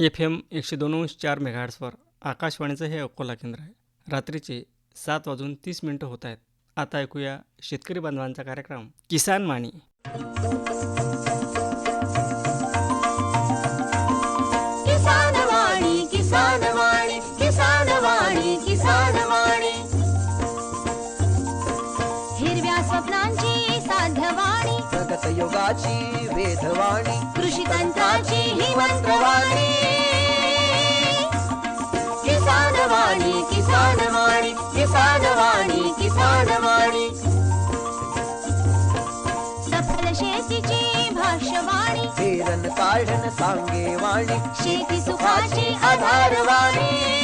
F M एकशे दोन अंश चार मेगाहर्ट्सवर आकाशवाणीचं हे अकोला केंद्र आहे. रात्रीचे सात वाजून तीस मिनटं होत आहेत. आता ऐकूया शेतकरी बांधवांचा कार्यक्रम. किसान माणी प्रगत योगाची वेधवाणी कृषी तंत्राची ही मंत्रवाणी किसान वाणी किसान वाणी किसान वाणी किसान वाणी सफल शेतीची भाष्यवाणी. पेरन काढन सांगे वाणी शेती सुखाची आधारवाणी.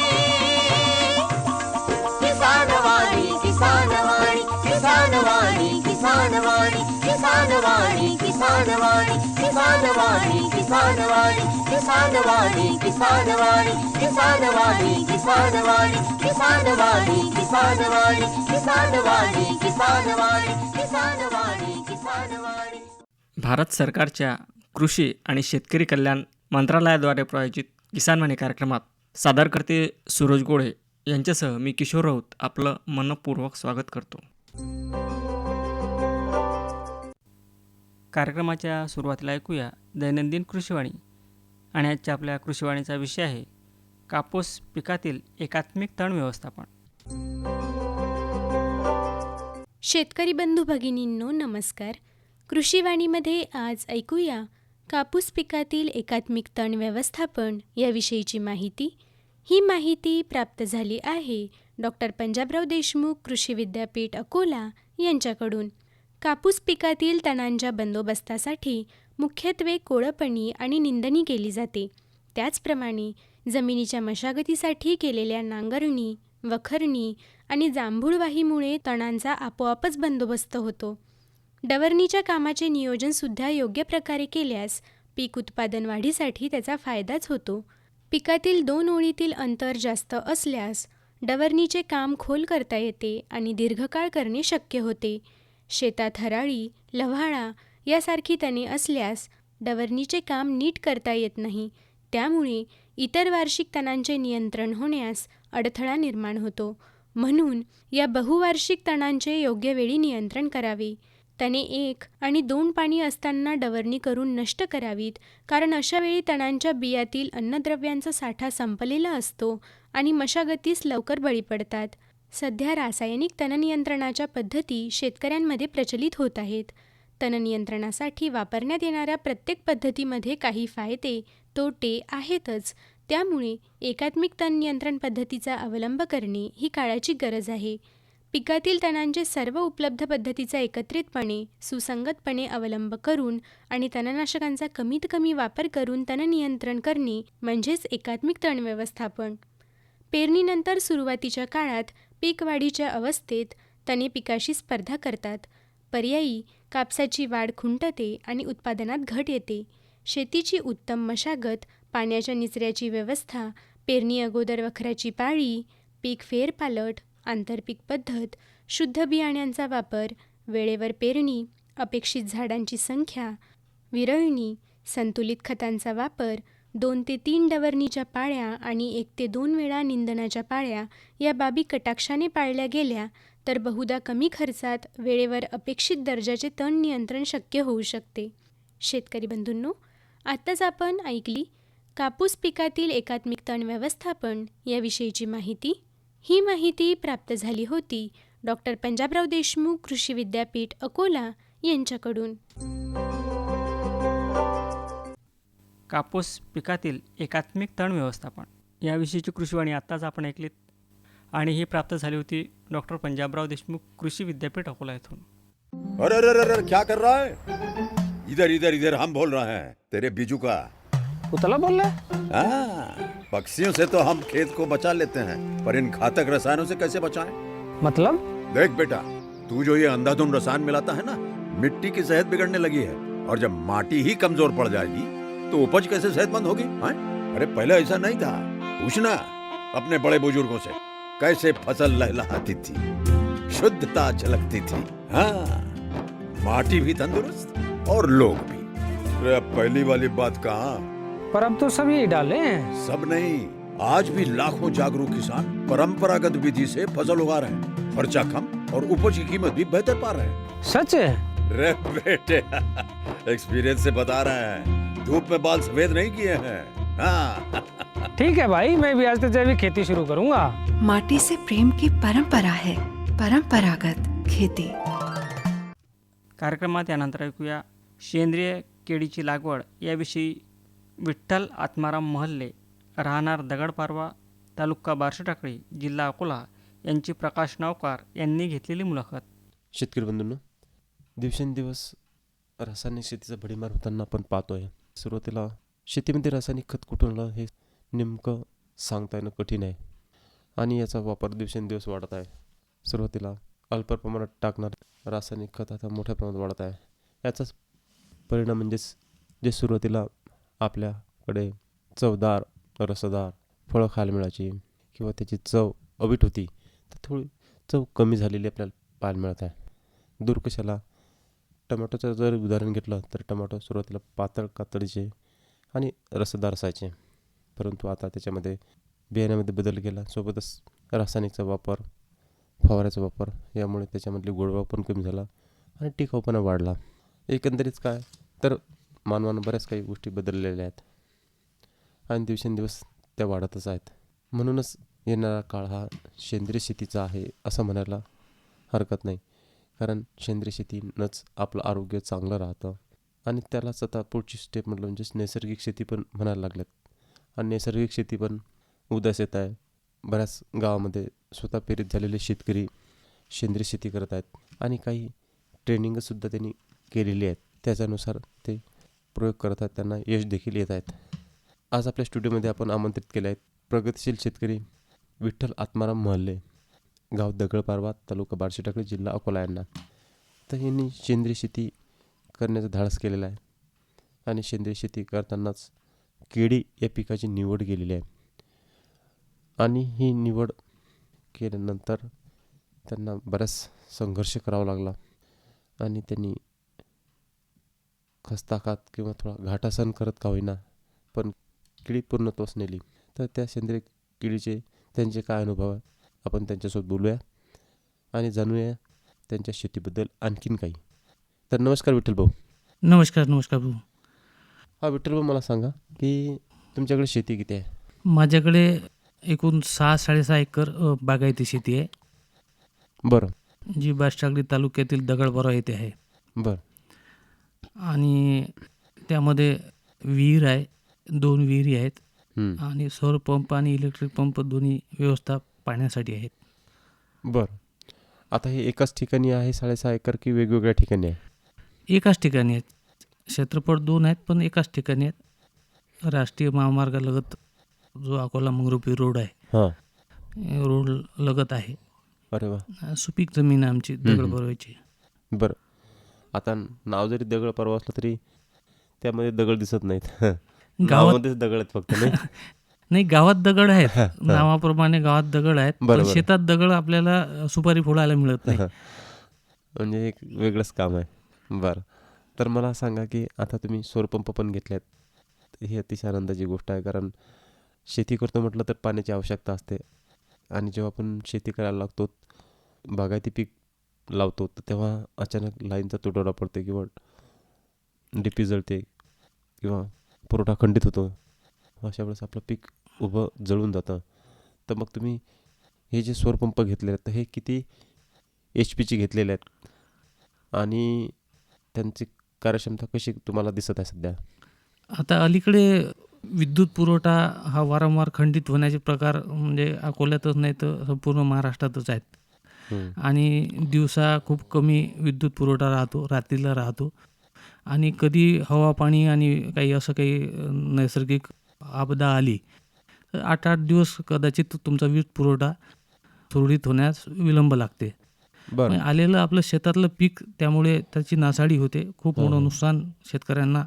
भारत सरकारच्या कृषी आणि शेतकरी कल्याण मंत्रालयाद्वारे प्रायोजित किसानवाणी कार्यक्रमात सादर करते सूरज गोळे यांच्यासह मी किशोर राऊत आपलं मनपूर्वक स्वागत करतो कार्यक्रमाच्या सुरुवातीला ऐकूया दैनंदिन कृषीवाणी. आणि आजच्या आपल्या कृषीवाणीचा विषय आहे कापूस पिकातील एकात्मिक तण व्यवस्थापन. शेतकरी बंधू भगिनींनो नमस्कार. कृषीवाणीमध्ये आज ऐकूया कापूस पिकातील एकात्मिक तण व्यवस्थापन याविषयीची माहिती. ही माहिती प्राप्त झाली आहे डॉक्टर पंजाबराव देशमुख कृषी विद्यापीठ अकोला यांच्याकडून. कापूस पिकातील तणांच्या बंदोबस्तासाठी मुख्यत्वे कोळपणी आणि निंदणी केली जाते. त्याचप्रमाणे जमिनीच्या मशागतीसाठी केलेल्या नांगरणी वखरणी आणि जांभूळवाहीमुळे तणांचा आपोआपच बंदोबस्त होतो. डवरणीच्या कामाचे नियोजनसुद्धा योग्य प्रकारे केल्यास पीक उत्पादन वाढीसाठी त्याचा फायदाच होतो. पिकातील दोन ओळीतील अंतर जास्त असल्यास डवरणीचे काम खोल करता येते आणि दीर्घकाळ करणे शक्य होते. शेतात हराळी लव्हाळा यासारखी तणे असल्यास डवरणीचे काम नीट करता येत नाही. त्यामुळे इतर वार्षिक तणांचे नियंत्रण होण्यास अडथळा निर्माण होतो. म्हणून या बहुवार्षिक तणांचे योग्य वेळी नियंत्रण करावे. तणे एक आणि दोन पाणी असताना डवरणी करून नष्ट करावीत कारण अशा वेळी तणांच्या बियातील अन्नद्रव्यांचा साठा संपलेला असतो आणि मशागतीस लवकर बळी पडतात. सध्या रासायनिक तणनियंत्रणाच्या पद्धती शेतकऱ्यांमध्ये प्रचलित होत आहेत. तणनियंत्रणासाठी वापरण्यात येणाऱ्या प्रत्येक पद्धतीमध्ये काही फायदे तोटे आहेतच. त्यामुळे एकात्मिक तण नियंत्रण पद्धतीचा अवलंब करणे ही काळाची गरज आहे. पिकातील तणांचे सर्व उपलब्ध पद्धतीचा एकत्रितपणे सुसंगतपणे अवलंब करून आणि तणनाशकांचा कमीत कमी वापर करून तणनियंत्रण करणे म्हणजेच एकात्मिक तण व्यवस्थापन. पेरणीनंतर सुरुवातीच्या काळात पीक वाढीच्या अवस्थेत तणे पिकाशी स्पर्धा करतात. पर्यायी कापसाची वाढ खुंटते आणि उत्पादनात घट येते. शेतीची उत्तम मशागत पाण्याच्या निचऱ्याची व्यवस्था पेरणी अगोदर वखराची पाळी पीक फेरपालट आंतरपीक पद्धत शुद्ध बियाण्यांचा वापर वेळेवर पेरणी अपेक्षित झाडांची संख्या विरळणी संतुलित खतांचा वापर दोन ते तीन डवरणीच्या पाळ्या आणि एक ते दोन वेळा निंदनाच्या पाळ्या या बाबी कटाक्षाने पाळल्या गेल्या तर बहुधा कमी खर्चात वेळेवर अपेक्षित दर्जाचे तण नियंत्रण शक्य होऊ शकते. शेतकरी बंधूंनो आत्ताच आपण ऐकली कापूस पिकातील एकात्मिक तण व्यवस्थापन याविषयीची माहिती. ही माहिती प्राप्त झाली होती डॉक्टर पंजाबराव देशमुख कृषी विद्यापीठ अकोला यांच्याकडून. कापूस पिकातील एकात्मिक तण व्यवस्थापन. याविषयीची कृषीवाणी आत्ताच आपण ऐकलीत आणि ही प्राप्त झाली होती डॉक्टर पंजाबराव देशमुख कृषी विद्यापीठ अकोला येथून. अरे अरे अरे क्या कर रहा है? इधर इधर इधर हम बोल रहे हैं तेरे बीजू का। उतला बोल रहा है? हाँ, पक्षियों से तो हम खेत को बचा लेते हैं पर इन घातक रसायनों से कैसे बचाएं? मतलब? देख बेटा तू जो ये अंधाधुंध रसायन मिलाता है ना मिट्टी की सेहत बिगड़ने लगी है और जब माटी ही कमजोर पड़ जाएगी तो उपज कैसे सेहतमंद होगी हाँ? अरे पहले ऐसा नहीं था। पूछना अपने बड़े बुज़ुर्गों से कैसे फ़सल लहलहाती थी शुद्धता झलकती थी हाँ? माटी भी तंदुरुस्त और लोग भी। अरे पहली वाली बात कहा? पर अब तो सब यही डाले हैं। सब नहीं आज भी लाखों जागरूक किसान परंपरागत विधि से फ़सल उगा रहे हैं। खर्चा कम और उपज की कीमत भी बेहतर पा रहे हैं। सच है? रे बेटे एक्सपीरियंस से बता रहे हैं। धूप में बाल सफेद नहीं किए हैं। हाँ। ठीक है भाई मैं भी आज से जैविक खेती शुरू करूंगा। माटी से प्रेम की परंपरा है परंपरागत खेती। कार्यक्रमात यानंतर ऐकूया सेंद्रिय केळीची लागवड याविषयी विठ्ठल आत्माराम महल्ले राहणार दगडपारवा तालुका बार्शी टाकळी जिल्हा अकोला यांची प्रकाश नावकार यांनी घेतलेली मुलाखत. शेतकरी बंधूंनो दिवसेंदिवस रासायनिक शेतीचा भडीमार होताना आपण पाहतोय. सुरुवातीला शेतीमध्ये रासायनिक खत कुठून आलं हे नेमकं सांगता येणं कठीण आहे. आणि याचा वापर दिवसेंदिवस वाढत आहे. सुरुवातीला अल्प प्रमाणात टाकणार रासायनिक खत आता मोठ्या प्रमाणात वाढत आहे. याचाच परिणाम म्हणजेच जे सुरुवातीला आपल्याकडे चवदार रसदार फळं खायला मिळायची किंवा त्याची चव अवीट होती तर थोडी चव कमी झालेली आपल्याला पाहायला मिळत आहे. दूर कशाला टमॅटोचं जर उदाहरण घेतलं तर टमाटो सुरुवातीला पातळ कातडीचे आणि रसदार असायचे परंतु आता त्याच्यामध्ये बियाण्यामध्ये बदल केला. सोबतच रासायनिकचा वापर फवाऱ्याचा वापर यामुळे त्याच्यामधली गोडवा पण कमी झाला आणि टिकाऊपणा वाढला. एकंदरीत काय? तर मानवानं बऱ्याच काही गोष्टी बदललेल्या आहेत. आणि दिवसेंदिवस त्या वाढतच आहेत. म्हणूनच येणारा काळ हा सेंद्रिय शेतीचा आहे असं म्हणायला हरकत नाही. कारण सेंद्रिय शेतीनंच आपलं आरोग्य चांगलं राहतं. आणि त्यालाच आता पुढची स्टेप म्हटलं म्हणजेच नैसर्गिक शेती पण म्हणायला लागल्यात. आणि नैसर्गिक शेती पण उदास येत आहे. बऱ्याच गावामध्ये स्वतः प्रेरित झालेले शेतकरी सेंद्रिय शेती करत आहेत. आणि काही ट्रेनिंगसुद्धा त्यांनी केलेली आहेत. त्याच्यानुसार ते प्रयोग करत आहेत. त्यांना यश देखील येत आहेत. आज आपल्या स्टुडिओमध्ये आपण आमंत्रित केले आहेत प्रगतिशील शेतकरी विठ्ठल आत्माराम महल्ले गाव दगडपारवा तालुका बार्शी टाकळी जिल्हा अकोला यांना. तर यांनी सेंद्रिय शेती करण्याचा धाडस केलेला आहे. आणि सेंद्रिय शेती करतानाच केळी या पिकाची निवड केलेली आहे. आणि ही निवड केल्यानंतर त्यांना बराच संघर्ष करावा लागला. आणि त्यांनी खस्ताखात किंवा थोडा घाटा करत का होईना पण केळी पूर्णत्वास नेली तर त्या सेंद्रिय केळीचे त्यांचे काय अनुभव आहेत? आपण त्यांच्यासोबत बोलूया आणि जाणूया त्यांच्या शेतीबद्दल आणखीन काही. तर नमस्कार विठ्ठल भाऊ. नमस्कार नमस्कार भाऊ. हा विठ्ठल भाऊ मला सांगा की तुमच्याकडे शेती किती आहे? माझ्याकडे एकूण सहा साडेसहा एकर बागायती शेती आहे. बरं. जी बाष्टागडी तालुक्यातील दगडबरा येथे आहे. बरं. आणि त्यामध्ये विहीर आहे दोन विहिरी आहेत. आणि सौर पंप आणि इलेक्ट्रिक पंप दोन्ही व्यवस्था पाण्यासाठी आहेत. बरं. आता हे एकाच ठिकाणी आहे साडेसहा एकर की वेगवेगळ्या ठिकाणी आहे? एकाच ठिकाणी आहेत. क्षेत्रफळ दोन आहेत पण एकाच ठिकाणी आहेत. राष्ट्रीय महामार्गालगत जो अकोला मंगरुपी रोड आहे. हां. रोड लगत आहे. अरे वा. सुपीक जमीन आमची दगडबरोची बरं. आता नाव जरी दगड परवा असलं तरी त्यामध्ये दगड दिसत नाहीत. गावामध्येच दगड आहेत फक्त नाही गावात दगड आहेत. नावाप्रमाणे गावात दगड आहेत पण. शेतात दगड आपल्याला सुपारी फोडायला मिळत नाही. म्हणजे एक वेगळंच काम आहे. बरं. तर मला सांगा की आता तुम्ही सौरपंप पण घेतल्यात ही अतिशय आनंदाची गोष्ट आहे कारण शेती करतो म्हटलं तर पाण्याची आवश्यकता असते. आणि जेव्हा आपण शेती करायला लागतो बागायती पीक लावतो तर तेव्हा अचानक लाईनचा तुटवडा पडते किंवा डीपी जळते किंवा पुरवठा खंडित होतो. अशा वेळेस आपलं पीक उभं जळून जातं. तर मग तुम्ही हे जे सौरपंप घेतले आहेत तर हे किती एच पीची घेतलेले आहेत? आणि त्यांची कार्यक्षमता कशी तुम्हाला दिसत आहे सध्या? आता अलीकडे विद्युत पुरवठा हा वारंवार खंडित होण्याचे प्रकार म्हणजे अकोल्यातच नाही तर संपूर्ण महाराष्ट्रातच आहेत. आणि दिवसा खूप कमी विद्युत पुरवठा राहतो रात्रीला राहतो. आणि कधी हवा पाणी आणि काही असं काही नैसर्गिक आपदा आली तर आठ आठ दिवस कदाचित तुमचा वीज पुरवठा सुरळीत होण्यास विलंब लागते. आलेलं आपलं शेतातलं पीक त्यामुळे त्याची नासाडी होते. खूप मोठं नुकसान शेतकऱ्यांना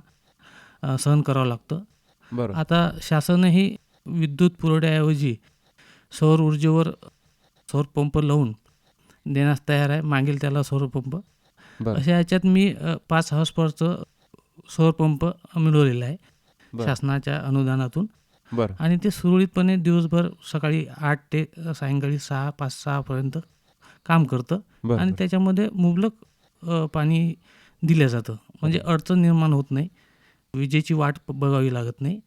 सहन करावं लागतं. बरं. आता शासनही विद्युत पुरवठ्याऐवजी सौर ऊर्जेवर सौर पंप लावून देण्यास तयार आहे. मागेल त्याला सौर पंप. अशा ह्याच्यात मी पाच हॉर्स पॉवरचं सौर पंप मिळवलेला आहे. शासनाच्या अनुदानातून. बरं. आणि ते सुरळीतपणे दिवसभर सकाळी आठ ते सायंकाळी सहा पाच सहापर्यंत काम करतं. आणि. त्याच्यामध्ये मुबलक पाणी दिलं जातं. म्हणजे अडचण निर्माण होत नाही. विजेची वाट बघावी लागत नाही.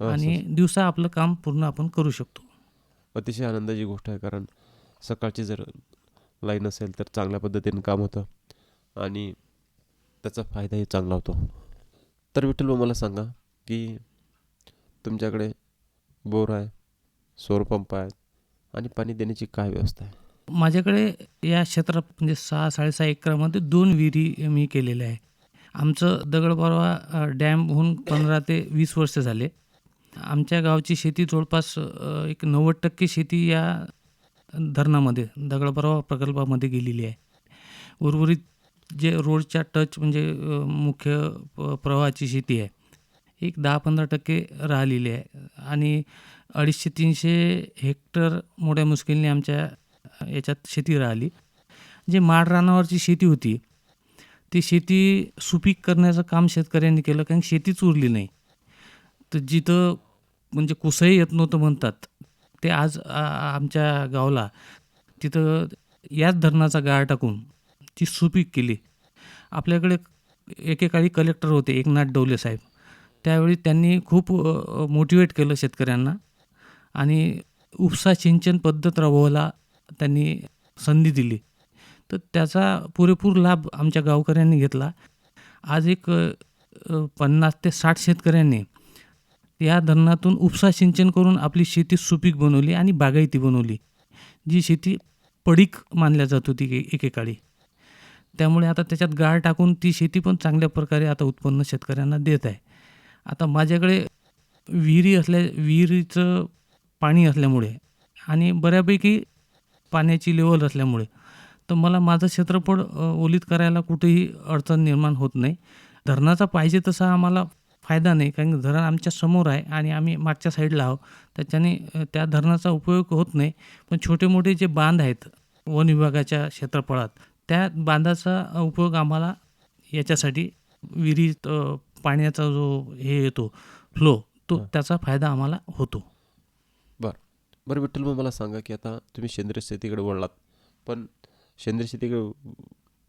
आणि दिवसा आपलं काम पूर्ण आपण करू शकतो. अतिशय आनंदाची गोष्ट आहे कारण सकाळची जर लाईन असेल तर चांगल्या पद्धतीने काम होतं. आणि त्याचा फायदाही चांगला होतो. तर विठ्ठल मला सांगा की तुमच्याकडे बोर आहे सौर पंप आहेत आणि पाणी देण्याची काय व्यवस्था आहे? माझ्याकडे या क्षेत्रात म्हणजे सहा साडेसहा एकरामध्ये दोन विहिरी मी केलेल्या आहे आमचं दगडबारवा डॅम होऊन पंधरा ते वीस वर्ष झाले. आमच्या गावची शेती जवळपास एक नव्वद टक्के शेती या धरणामध्ये दगडबारवा प्रकल्पामध्ये गेलेली आहे. उर्वरित जे रोडच्या टच म्हणजे मुख्य प- प्रवाहाची शेती आहे. एक दहा पंधरा टक्के राहिलेली आहे. आणि अडीचशे तीनशे हेक्टर मोठ्या मुश्किलने आमच्या याच्यात शेती राहिली. जे माडरानावरची शेती होती ती शेती सुपीक करण्याचं काम शेतकऱ्यांनी केलं कारण शेतीच उरली नाही. तर जिथं म्हणजे कुसही येत नव्हतं म्हणतात ते आज आमच्या गावाला तिथं याच धरणाचा गाळ टाकून ती सुपीक केली. आपल्याकडे एकेकाळी कलेक्टर होते एकनाथ डवले साहेब. त्यावेळी त्यांनी खूप मोटिवेट केलं शेतकऱ्यांना. आणि उपसा सिंचन पद्धत राबवायला त्यांनी संधी दिली. तर त्याचा पुरेपूर लाभ आमच्या गावकऱ्यांनी घेतला. आज एक पन्नास ते साठ शेतकऱ्यांनी या धरणातून उपसा सिंचन करून आपली शेती सुपीक बनवली आणि बागायती बनवली. जी शेती पडीक मानल्या जात होती एकेकाळी. त्यामुळे आता त्याच्यात गाळ टाकून ती शेती पण चांगल्या प्रकारे आता उत्पन्न शेतकऱ्यांना देत आहे. आता माझ्याकडे विहिरी असल्या विहिरीचं पाणी असल्यामुळे आणि बऱ्यापैकी पाण्याची लेवल असल्यामुळे तर मला माझं क्षेत्रफळ ओलीत करायला कुठेही अडचण निर्माण होत नाही. धरणाचा पाहिजे तसा आम्हाला फायदा नाही कारण धरण आमच्यासमोर आहे आणि आम्ही मागच्या साईडला आहोत. त्याच्याने त्या धरणाचा उपयोग होत नाही. पण छोटे मोठे जे बांध आहेत वन विभागाच्या क्षेत्रफळात त्या बांधाचा उपयोग आम्हाला याच्यासाठी विहिरीत पाण्याचा जो हे येतो फ्लो तो. त्याचा फायदा आम्हाला होतो. बरं. विठ्ठल भाऊ मला सांगा की आता तुम्ही सेंद्रिय शेतीकडे वळलात पण सेंद्रिय शेतीकडे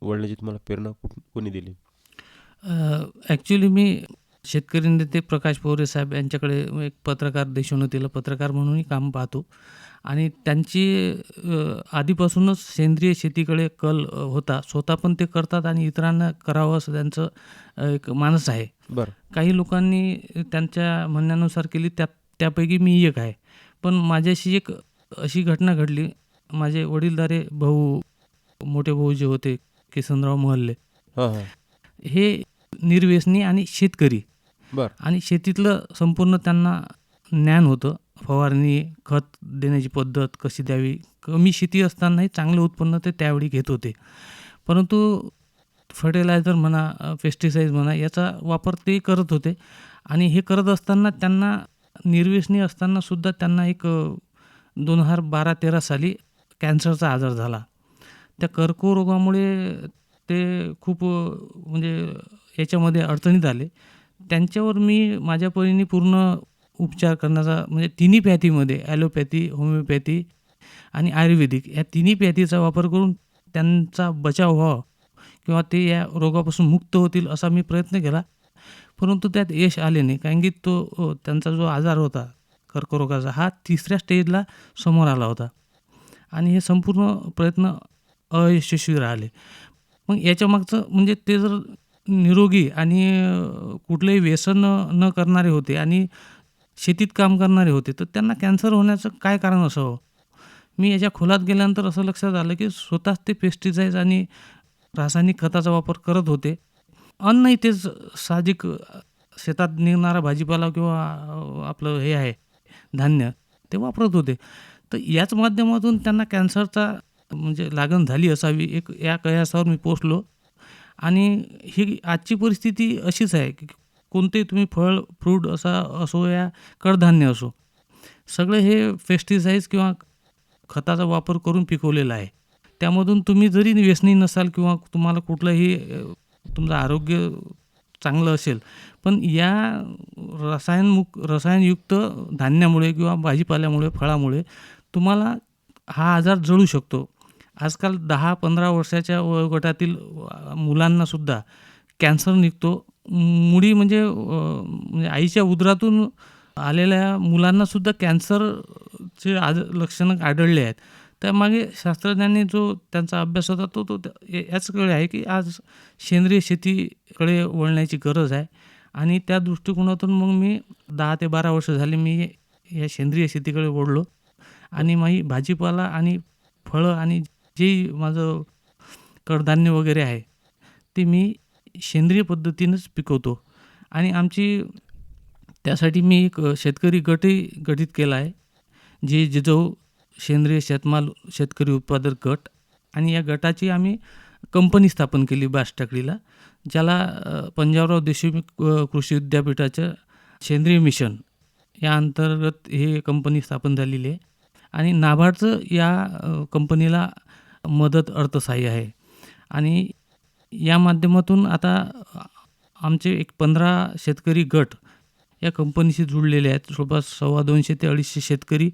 वळण्याची तुम्हाला प्रेरणा कोणी दिली? ॲक्च्युली मी शेतकरी नेते प्रकाश पोरे साहेब यांच्याकडे एक पत्रकार देशोन्नतीला पत्रकार म्हणूनही काम पाहतो. आणि त्यांची आधीपासूनच सेंद्रिय शेतीकडे कल होता. स्वतः पण ते करतात आणि इतरांना करावं असं त्यांचं एक मानस आहे. बरं. काही लोकांनी त्यांच्या म्हणण्यानुसार केली त्या त्यापैकी मी एक आहे. पण माझ्याशी एक अशी घटना घडली. माझे वडीलधारे भाऊ मोठे भाऊ जे होते किसनराव महल्ले. हे निर्व्यसनी आणि शेतकरी. बरं. आणि शेतीतलं संपूर्ण त्यांना ज्ञान होतं. फवारणी खत देण्याची पद्धत कशी द्यावी? कमी शेती असतानाही चांगलं उत्पन्न ते त्यावेळी घेत होते. परंतु फर्टिलायझर म्हणा पेस्टिसाईड म्हणा याचा वापर ते करत होते. आणि हे करत असताना त्यांना निर्व्यसनी असतानासुद्धा त्यांना एक दोन हजार बारा तेरा साली कॅन्सरचा आजार झाला. त्या कर्करोगामुळे ते खूप म्हणजे याच्यामध्ये अडचणीत आले. त्यांच्यावर मी माझ्या परीने पूर्ण उपचार करण्याचा म्हणजे तिन्ही पॅथीमध्ये ॲलोपॅथी होमिओपॅथी आणि आयुर्वेदिक या तिन्ही पॅथीचा वापर करून त्यांचा बचाव व्हावा किंवा ते या रोगापासून मुक्त होतील असा मी प्रयत्न केला. परंतु त्यात यश आले नाही कारण की तो त्यांचा जो आजार होता कर्करोगाचा हा तिसऱ्या स्टेजला समोर आला होता. आणि हे संपूर्ण प्रयत्न अयशस्वी राहिले. मग याच्या मागचं म्हणजे ते जर निरोगी आणि कुठलंही व्यसन न करणारे होते आणि शेतीत काम करणारे होते तर त्यांना कॅन्सर होण्याचं काय कारण असावं? मी याच्या खोलात गेल्यानंतर असं लक्षात आलं की स्वतःच ते पेस्टिसाईड्स आणि रासायनिक खताचा वापर करत होते. अन्नही तेच साहजिक शेतात निघणारा भाजीपाला किंवा आपलं हे आहे धान्य ते वापरत होते. तर याच माध्यमातून त्यांना कॅन्सरचा म्हणजे लागण झाली असावी एक या कयासावर मी पोचलो आणि ही आजची परिस्थिती अशीच आहे की कोणतेही तुम्ही फळ फ्रूट असा असो या कडधान्य असो सगळे हे पेस्टिसाईड्स किंवा खताचा वापर करून पिकवलेलं आहे. त्यामधून तुम्ही जरी व्यसनी नसाल किंवा तुम्हाला कुठलंही तुमचं आरोग्य चांगलं असेल पण या रसायनमुक रसायनयुक्त धान्यामुळे किंवा भाजीपाल्यामुळे फळामुळे तुम्हाला हा आजार जळू शकतो. आजकाल दहा पंधरा वर्षाच्या वयोगटातील मुलांनासुद्धा कॅन्सर निघतो. मुळी म्हणजे म्हणजे आईच्या उदरातून आलेल्या मुलांनासुद्धा कॅन्सरचे आज लक्षणं आढळले आहेत. त्यामागे शास्त्रज्ञांनी जो त्यांचा अभ्यास होता तो तो त्या- याचकडे आहे की आज सेंद्रिय शेतीकडे वळण्याची गरज आहे. आणि त्या दृष्टिकोनातून मग मी दहा ते बारा वर्ष झाली मी या सेंद्रिय शेतीकडे वळलो. आणि माझी भाजीपाला आणि फळं आणि जे माझं कडधान्य वगैरे आहे ते मी सेंद्रिय पद्धतीनंच पिकवतो. आणि आमची त्यासाठी मी एक शेतकरी गटही गठीत केला आहे जे जिजाऊ सेंद्रिय शेतमाल शेतकरी उत्पादक गट. आणि या गटाची आम्ही कंपनी स्थापन केली बासटाकडीला ज्याला पंजाबराव देशमुख कृषी विद्यापीठाचं सेंद्रिय मिशन या अंतर्गत हे कंपनी स्थापन झालेली आहे. आणि नाबार्डचं या कंपनीला मदत अर्थसहाय्य आहे. आणि या माध्यमातून आता आमचे एक पंधरा शेतकरी गट या कंपनीशी जुळलेले आहेत. जवळपास सव्वा दोनशे ते अडीचशे शेतकरी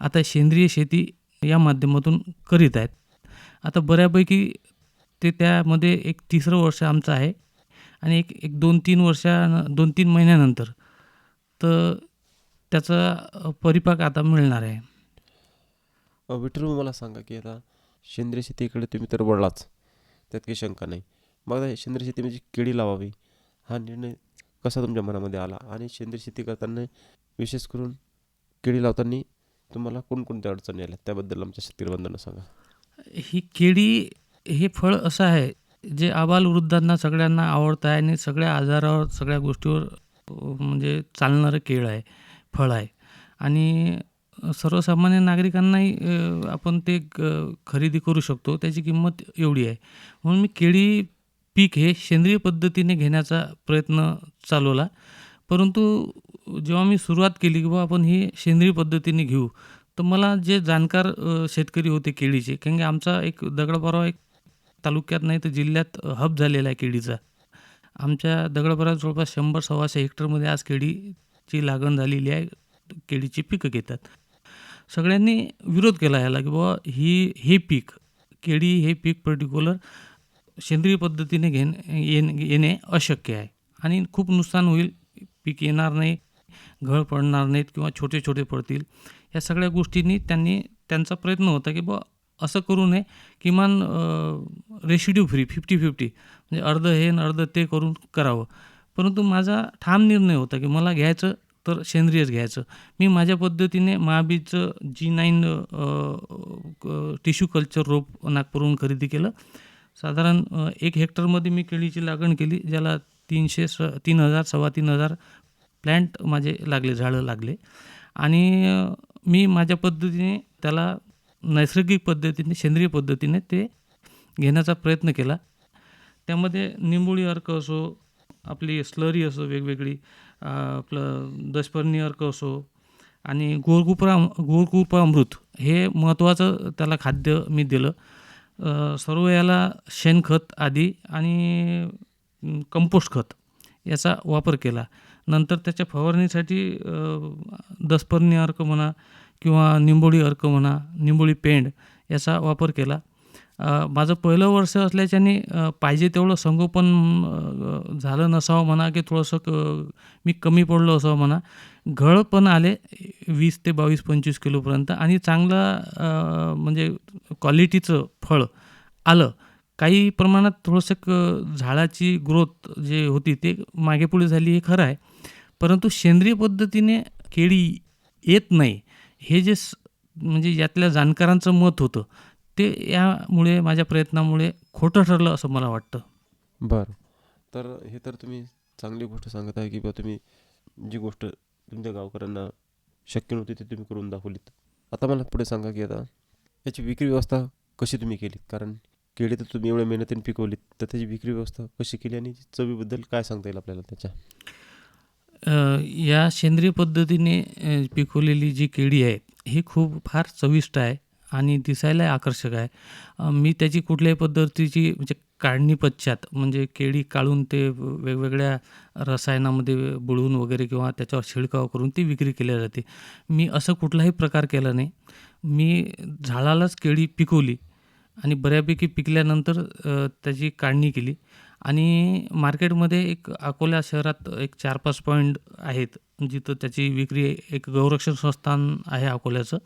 आता सेंद्रिय शेती या माध्यमातून करीत आहेत. आता बऱ्यापैकी ते त्यामध्ये एक तिसरं वर्ष आमचं आहे आणि एक एक दोन तीन वर्षा दोन तीन महिन्यानंतर तर त्याचा परिपाक आता मिळणार आहे. विठ्ठल मला सांगा की आता सेंद्रिय शेतीकडे तुम्ही तर वळलाच. त्यात काही शंका नाही. मग सेंद्रिय शेती म्हणजे केळी लावावी हा निर्णय कसा तुमच्या मनामध्ये आला? आणि सेंद्रिय शेती करताना विशेष करून केळी लावताना तुम्हाला कोणकोणत्या अडचणी आल्या? त्याबद्दल आमच्या शेतकरी सांगा. ही केळी हे फळ असं आहे जे आबालवृद्धांना सगळ्यांना आवडतं आहे आणि सगळ्या आजारावर सगळ्या गोष्टीवर म्हणजे चालणारं केळ आहे फळ आहे. आणि सर्वसामान्य नागरिकांनाही आपण ते क- खरेदी करू शकतो. त्याची किंमत एवढी आहे. म्हणून मी केळी पीक हे सेंद्रिय पद्धतीने घेण्याचा प्रयत्न चालवला. परंतु जेव्हा मी सुरुवात केली की बुवा आपण ही सेंद्रिय पद्धतीने घेऊ तर मला जे जाणकार शेतकरी होते केळीचे कारण की आमचा एक दगडपारा एक तालुक्यात नाही तर जिल्ह्यात हब झालेला आहे केळीचा. आमच्या दगडपारा जवळपास शंभर सव्वाशे हेक्टरमध्ये आज केळीची लागण झालेली आहे. केळीची पिकं घेतात. सगळ्यांनी विरोध केला याला की बाबा ही हे पीक केळी हे पीक पर्टिक्युलर सेंद्रिय पद्धतीने घेण येण येणे अशक्य आहे. आणि खूप नुकसान होईल पीक येणार नाही घळ पडणार नाहीत किंवा छोटे छोटे पडतील. या सगळ्या गोष्टींनी त्यांनी त्यांचा प्रयत्न होता की बुवा असं करू नये किमान रेशिड्यू फ्री फिफ्टी फिफ्टी म्हणजे अर्ध हे आणि अर्ध ते करून करावं. परंतु माझा ठाम निर्णय होता की मला घ्यायचं तर सेंद्रियच घ्यायचं. मी माझ्या पद्धतीने महाबीजचं जी नाईन टिश्यू कल्चर रोप नागपूरहून खरेदी केलं. साधारण एक हेक्टरमध्ये मी केळीची लागण केली ज्याला तीनशे स तीन हजार सव्वा तीन हजार प्लॅन्ट माझे लागले झाडं लागले. आणि मी माझ्या पद्धतीने त्याला नैसर्गिक पद्धतीने सेंद्रिय पद्धतीने ते घेण्याचा प्रयत्न केला. त्यामध्ये निंबोळी अर्क असो आपली स्लरी असो वेगवेगळी आपलं दशपर्णी अर्क असो आणि गोरकुपरा गोरकुपा अमृत हे महत्त्वाचं त्याला खाद्य मी दिलं. सर्व याला शेणखत आधी आणि कंपोस्ट खत याचा वापर केला. नंतर त्याच्या फवारणीसाठी दसपर्णी अर्क म्हणा किंवा निंबोळी अर्क म्हणा निंबोळी पेंड याचा वापर केला. माझं पहिलं वर्ष असल्याच्याने पाहिजे तेवढं संगोपन झालं नसावं म्हणा की थोडंसं क मी कमी पडलो असावं म्हणा. घळ पण आले वीस ते बावीस पंचवीस किलोपर्यंत आणि चांगलं म्हणजे क्वालिटीचं फळ आलं. काही प्रमाणात थोडंसं क झाडाची ग्रोथ जे होती ते मागे पुढे झाली हे खरं आहे. परंतु सेंद्रिय पद्धतीने केळी येत नाही. हे जे स म्हणजे यातल्या जाणकारांचं मत होतं. ते यामुळे माझ्या प्रयत्नामुळे खोटं ठरलं असं मला वाटतं. बरं. तर हे तर तुम्ही चांगली गोष्ट सांगत आहे की बा तुम्ही जी गोष्ट तुमच्या गावकऱ्यांना शक्य नव्हती ती तुम्ही करून दाखवलीत. आता मला पुढे सांगा की आता याची विक्री व्यवस्था कशी तुम्ही केलीत कारण केळी तर तुम्ही एवढ्या मेहनतीने पिकवलीत तर त्याची विक्री व्यवस्था कशी केली आणि चवीबद्दल काय सांगता येईल आपल्याला त्याच्या? या सेंद्रिय पद्धतीने पिकवलेली जी केळी आहे ही खूप फार चविष्ट आहे. आणि दिसायलाही आकर्षक आहे. अ, मी त्याची कुठल्याही पद्धतीची म्हणजे काढणी पश्चात म्हणजे केळी काढून ते वेगवेगळ्या रसायनामध्ये बुडवून वगैरे किंवा त्याच्यावर शिडकाव करून ती विक्री केली जाते. मी असं कुठलाही प्रकार केला नाही. मी झाडालाच केळी पिकवली आणि बऱ्यापैकी पिकल्यानंतर अ, त्याची काढणी केली. आणि मार्केटमध्ये एक अकोला शहरात एक चार पाच पॉईंट आहेत जिथं त्याची विक्री एक गौरक्षण संस्थान आहे अकोल्याचं.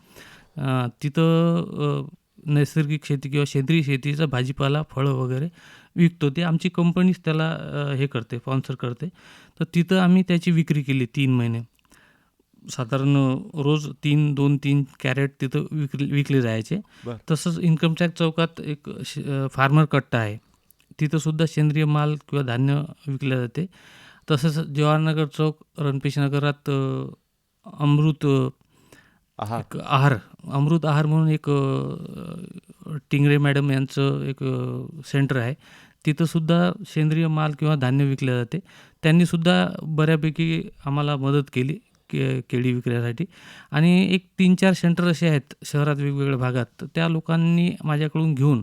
तिथं नैसर्गिक शेती किंवा सेंद्रिय शेतीचा भाजीपाला फळं वगैरे विकतो ते. आमची कंपनीच त्याला हे करते स्पॉन्सर करते. तर तिथं आम्ही त्याची विक्री केली तीन महिने. साधारण रोज तीन दोन तीन कॅरेट तिथं विकले विकले जायचे. तसंच इन्कम टॅक्स चौकात एक फार्मर कट्टा आहे. तिथंसुद्धा सेंद्रिय माल किंवा धान्य विकले जाते. तसंच जवाहरनगर चौक रणपेश नगरात अमृत आहार. एक आहार अमृत आहार म्हणून एक टिंगरे मॅडम यांचं एक सेंटर आहे. तिथंसुद्धा सेंद्रिय माल किंवा धान्य विकले जाते. त्यांनीसुद्धा बऱ्यापैकी आम्हाला मदत केली के केळी विकण्यासाठी आणि एक तीन चार सेंटर असे आहेत शहरात वेगवेगळ्या भागात. त्या लोकांनी माझ्याकडून घेऊन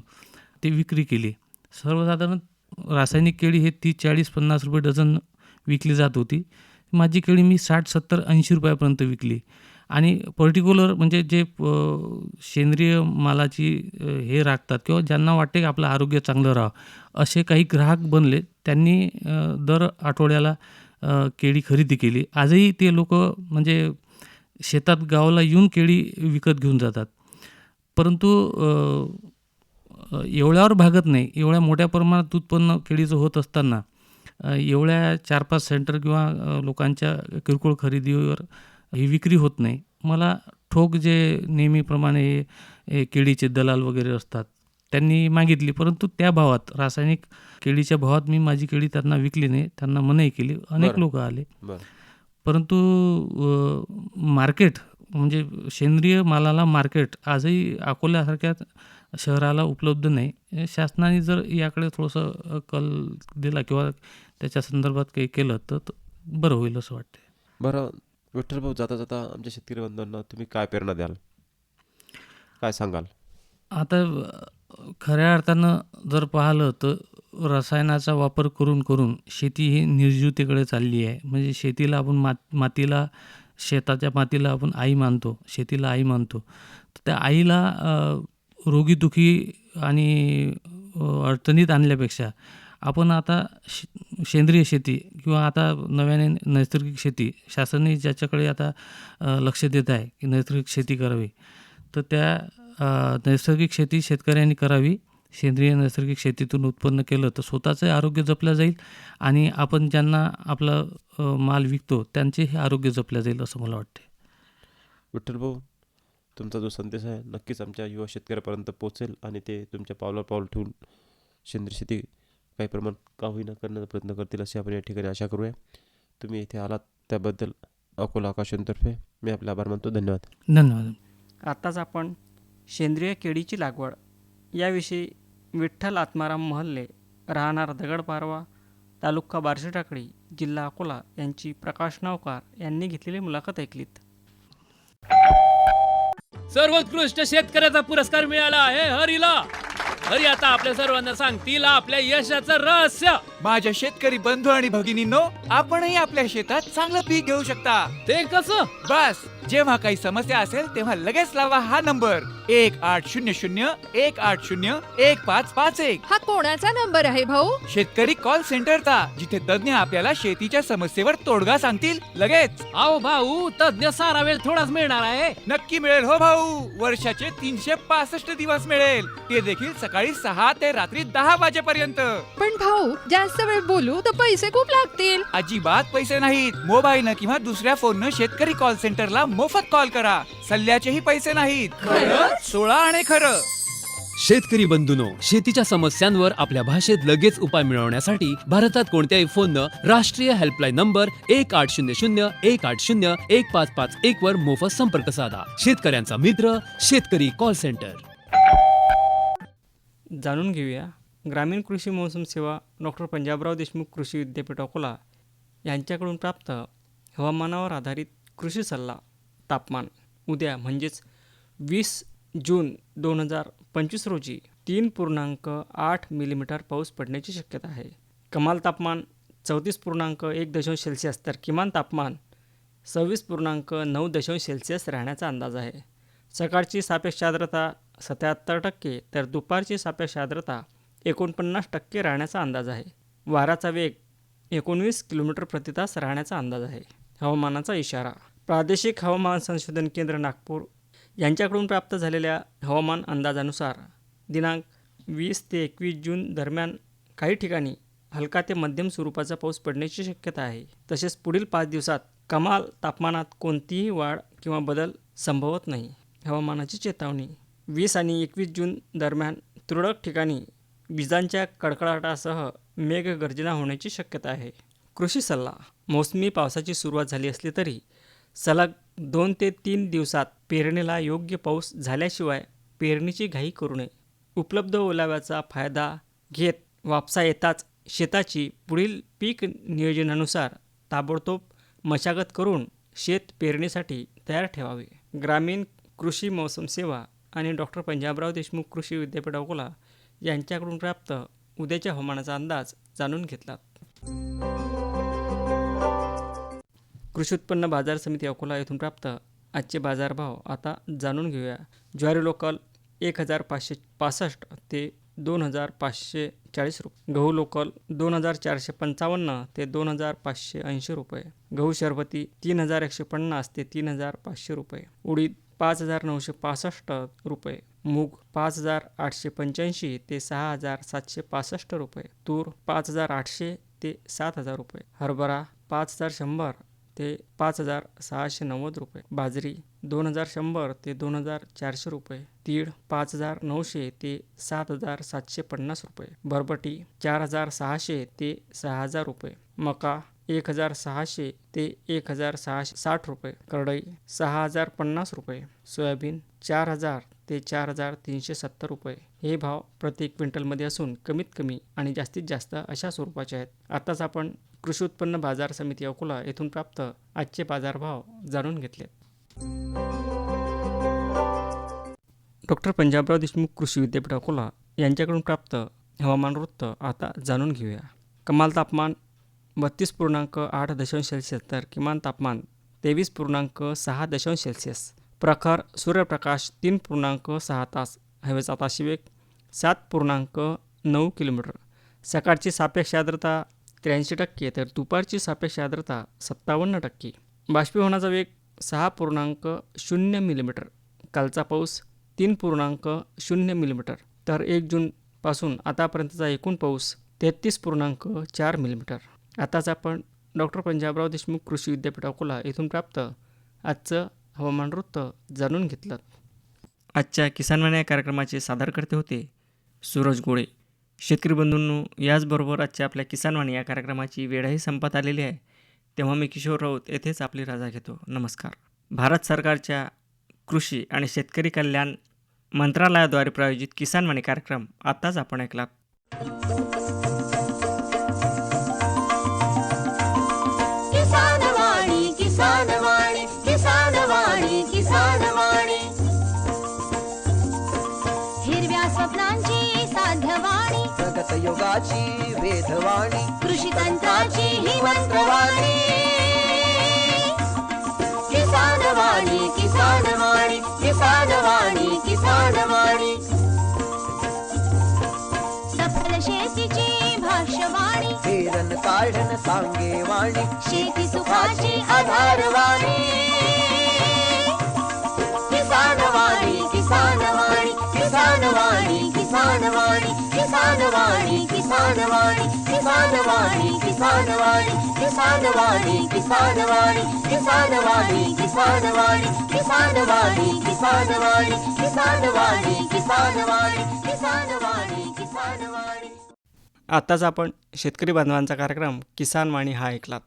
ती विक्री केली. सर्वसाधारण रासायनिक केळी हे तीस चाळीस पन्नास रुपये डझन विकली जात होती. माझी केळी मी साठ सत्तर ऐंशी रुपयापर्यंत विकली. आणि पर्टिक्युलर म्हणजे जे सेंद्रिय मालाची हे राखतात किंवा ज्यांना वाटते की आपलं आरोग्य चांगलं राहावं असे काही ग्राहक बनले त्यांनी दर आठवड्याला केळी खरेदी केली. आजही ते लोक म्हणजे शेतात गावाला येऊन केळी विकत घेऊन जातात. परंतु एवढ्यावर भागत नाही. एवढ्या मोठ्या प्रमाणात उत्पन्न केळीचं होत असताना एवढ्या चार पाच सेंटर किंवा लोकांच्या किरकोळ खरेदीवर ही विक्री होत नाही. मला ठोक जे नेहमीप्रमाणे हे केळीचे दलाल वगैरे असतात त्यांनी मागितली. परंतु त्या भावात रासायनिक केळीच्या भावात मी माझी केळी त्यांना विकली नाही. त्यांना मनाई केली. अनेक. लोक आले. परंतु मार्केट म्हणजे सेंद्रिय मालाला मार्केट आजही अकोल्यासारख्या शहराला उपलब्ध नाही. शासनाने जर याकडे थोडंसं कल दिला किंवा त्याच्या संदर्भात काही केलं तर बरं होईल असं वाटते बरं. विठ्ठल भाऊ जाता जाता आमच्या शेतकरी बंधूंना तुम्ही काय प्रेरणा द्याल? काय सांगाल? आता खऱ्या अर्थानं जर पाहिलं तर रसायनाचा वापर करून करून शेती ही निर्जीवतेकडे चालली आहे. म्हणजे शेतीला आपण मात मातीला शेताच्या मातीला आपण आई मानतो शेतीला आई मानतो. तर त्या आईला रोगीदुखी आणि अडचणीत आणल्यापेक्षा आपण आता श सेंद्रिय शेती किंवा आता नव्याने नैसर्गिक शेती शासनाने ज्याच्याकडे आता लक्ष देत आहे की नैसर्गिक शेती करावी तर त्या नैसर्गिक शेती शेतकऱ्यांनी करावी सेंद्रिय नैसर्गिक शेतीतून उत्पन्न केलं तर स्वतःचं आरोग्य जपलं जाईल आणि आपण ज्यांना आपला माल विकतो त्यांचेही आरोग्य जपलं जाईल असं मला वाटते विठ्ठल भाऊ तुमचा जो संदेश आहे नक्कीच आमच्या युवा शेतकऱ्यापर्यंत पोहोचेल आणि ते तुमच्या पावलावर पाऊल ठेवून सेंद्रिय शेती काही प्रमाणात का होईना करण्याचा प्रयत्न करतील अशी आपण या ठिकाणी आशा करूया. तुम्ही इथे आलात त्याबद्दल अकोला आकाशनतर्फे मी आपले आभार मानतो. धन्यवाद. धन्यवाद. आत्ताच आपण सेंद्रिय केळीची लागवड याविषयी विठ्ठल आत्माराम महल्ले राहणार दगडपारवा तालुका बार्शी टाकळी जिल्हा अकोला यांची प्रकाश नावकार यांनी घेतलेली मुलाखत ऐकलीत. सर्वोत्कृष्ट शेतकऱ्याचा पुरस्कार मिळाला आहे हरीला. हरी आता आपल्या सर्वांना सांगतील आपल्या यशाचं रहस्य. माझ्या शेतकरी बंधू आणि भगिनींनो आपणही आपल्या शेतात चांगलं पीक घेऊ शकता. ते कसं? बस जेव्हा काही समस्या असेल तेव्हा लगेच लावा हा नंबर. एक आठ शून्य शून्य एक आठ शून्य एक पाच पाच एक. हा कोणाचा नंबर आहे भाऊ? शेतकरी कॉल सेंटरचा जिथे तज्ञ आपल्याला शेतीच्या समस्येवर तोडगा सांगतील लगेच. अहो भाऊ तज्ञ सारा वेळ थोडाच मिळणार आहे. नक्की मिळेल हो भाऊ. वर्षाचे तीनशे पासष्ट दिवस मिळेल. ते देखील सकाळी सहा ते रात्री दहा वाजेपर्यंत. पण भाऊ जास्त वेळ बोलू तर पैसे खूप लागतील. अजिबात पैसे नाहीत. मोबाईलनं किंवा दुसऱ्या फोननं शेतकरी कॉल सेंटरला मोफत कॉल करा. सल्ल्याचेही पैसे नाहीत. सोळा आणि खरं. शेतकरी बंधूनो शेतीच्या समस्यांवर आपल्या भाषेत लगेच उपाय मिळवण्यासाठी भारतात कोणत्याही फोननं राष्ट्रीय हेल्पलाईन नंबर एक आठ शून्य शून्य एक आठ शून्य एक पाच पाच एक वर मोफत संपर्क साधा. शेतकऱ्यांचा मित्र शेतकरी कॉल सेंटर जाणून घेऊया. ग्रामीण कृषी मौसम सेवा डॉक्टर पंजाबराव देशमुख कृषी विद्यापीठ अकोला यांच्याकडून प्राप्त हवामानावर आधारित कृषी सल्ला तापमान उद्या म्हणजेच वीस जून दोन हजार पंचवीस रोजी तीन पूर्णांक आठ मिलीमीटर पाऊस पडण्याची शक्यता आहे. कमाल तापमान चौतीस पूर्णांक एक दशांश सेल्सिअस तर किमान तापमान सव्वीस पूर्णांक नऊ दशांश सेल्सिअस राहण्याचा अंदाज आहे. सकाळची सापेक्ष आर्द्रता सत्याहत्तर टक्के तर दुपारची सापेक्ष आर्द्रता एकोणपन्नास टक्के राहण्याचा अंदाज आहे. वाराचा वेग एकोणवीस किलोमीटर प्रति तास राहण्याचा अंदाज आहे. हवामानाचा इशारा. प्रादेशिक हवामान संशोधन केंद्र नागपूर यांच्याकडून प्राप्त झालेल्या हवामान अंदाजानुसार दिनांक वीस ते एकवीस जून दरम्यान काही ठिकाणी हलका ते मध्यम स्वरूपाचा पाऊस पडण्याची शक्यता आहे. तसेच पुढील पाच दिवसात कमाल तापमानात कोणतीही वाढ किंवा बदल संभवत नाही. हवामानाची चेतावणी वीस आणि एकवीस जून दरम्यान तुरळक ठिकाणी विजांच्या कडकडाटासह मेघगर्जना होण्याची शक्यता आहे. कृषी सल्ला. मोसमी पावसाची सुरुवात झाली असली तरी सलग दोन ते तीन दिवसात पेरणीला योग्य पाऊस झाल्याशिवाय पेरणीची घाई करू नये. उपलब्ध ओलाव्याचा फायदा घेत वापसा येताच शेताची पुढील पीक नियोजनानुसार ताबडतोब मशागत करून शेत पेरणीसाठी तयार ठेवावे. ग्रामीण कृषी मौसम सेवा आणि डॉक्टर पंजाबराव देशमुख कृषी विद्यापीठ अकोला यांच्याकडून प्राप्त उद्याच्या हवामानाचा अंदाज जाणून घेतला. कृषी उत्पन्न बाजार समिती अकोला येथून प्राप्त आजचे बाजारभाव आता जाणून घेऊया. ज्वारी लोकल एक हजार पाचशे पासष्ट ते दोन हजार पाचशे चाळीस रुपये. गहू लोकल दोन हजार चारशे पंचावन्न ते दोन हजार पाचशे ऐंशी रुपये. गहू शरबती तीन हजार एकशे पन्नास ते तीन हजार पाचशे रुपये. उडीद पाच हजार नऊशे पासष्ट रुपये. मूग पाच हजार आठशे पंच्याऐंशी ते सहा हजार सातशे पासष्ट रुपये. तूर पाच हजार आठशे ते सात हजार रुपये. हरभरा पाच हजार शंभर ते पाच हजार सहाशे नव्वद रुपये. बाजरी दोन हजार शंभर ते दोन हजार चारशे रुपये. तीळ पाच हजार नऊशे ते सात हजार सातशे पन्नास रुपये. बरबटी चार हजार सहाशे ते सहा हजार रुपये. मका एक हजार सहाशे ते एक हजार सहाशे साठ रुपये. करडई सहा हजार पन्नास रुपये. सोयाबीन चार हजार ते चार हजार तीनशे सत्तर रुपये. हे भाव प्रति क्विंटलमध्ये असून कमीत कमी आणि जास्तीत जास्त अशा स्वरूपाचे आहेत. आताच आपण कृषी उत्पन्न बाजार समिती अकोला येथून प्राप्त आजचे बाजारभाव जाणून घेतले. डॉक्टर पंजाबराव देशमुख कृषी विद्यापीठ अकोला यांच्याकडून प्राप्त हवामान वृत्त आता जाणून घेऊया. कमाल तापमान बत्तीस पूर्णांक आठ दशांश सेल्सिअस तर किमान तापमान तेवीस पूर्णांक सहा दशांश सेल्सिअस. प्रखर सूर्यप्रकाश तीन पूर्णांक सहा तास हवेचा ताशिवेग सात पूर्णांक नऊ किलोमीटर. सकाळची सापेक्ष आर्द्रता त्र्याऐंशी टक्के तर दुपारची सापेक्ष आर्द्रता सत्तावन्न टक्के. बाष्पीभवनाचा वेग सहा पूर्णांक शून्य मिलीमीटर. कालचा पाऊस तीन पूर्णांक शून्य मिलीमीटर. तर एक जूनपासून आतापर्यंतचा एकूण पाऊस तेहतीस पूर्णांक चार मिलीमीटर. आताच आपण डॉक्टर पंजाबराव देशमुख कृषी विद्यापीठ अकोला येथून प्राप्त आजचं हवामान वृत्त जाणून घेतलं. आजच्या किसानवाणी या कार्यक्रमाचे सादरकर्ते होते सूरज गोळे शेतकरी बंधूंनो याचबरोबर आजच्या आपल्या किसानवाणी या कार्यक्रमाची वेळही संपत आलेली आहे. तेव्हा मी किशोर राऊत येथेच आपली राजा घेतो. नमस्कार. भारत सरकारच्या कृषी आणि शेतकरी कल्याण मंत्रालयाद्वारे प्रायोजित किसानवाणी कार्यक्रम आत्ताच आपण ऐकलात. स्वप्नांची साध्यवाणी. प्रगत योगाची वेधवाणी. कृषी तंत्राची ही मंत्रवाणी. किसान वाणी किसान वाणी किसान वाणी किसान वाणी सफल शेतीची भाष्यवाणी. पेरन काढन सांगे वाणी शेती सुखाची आधारवाणी. वाणी आत्ताच आपण शेतकरी बांधवांचा कार्यक्रम किसान वाणी हा ऐकलात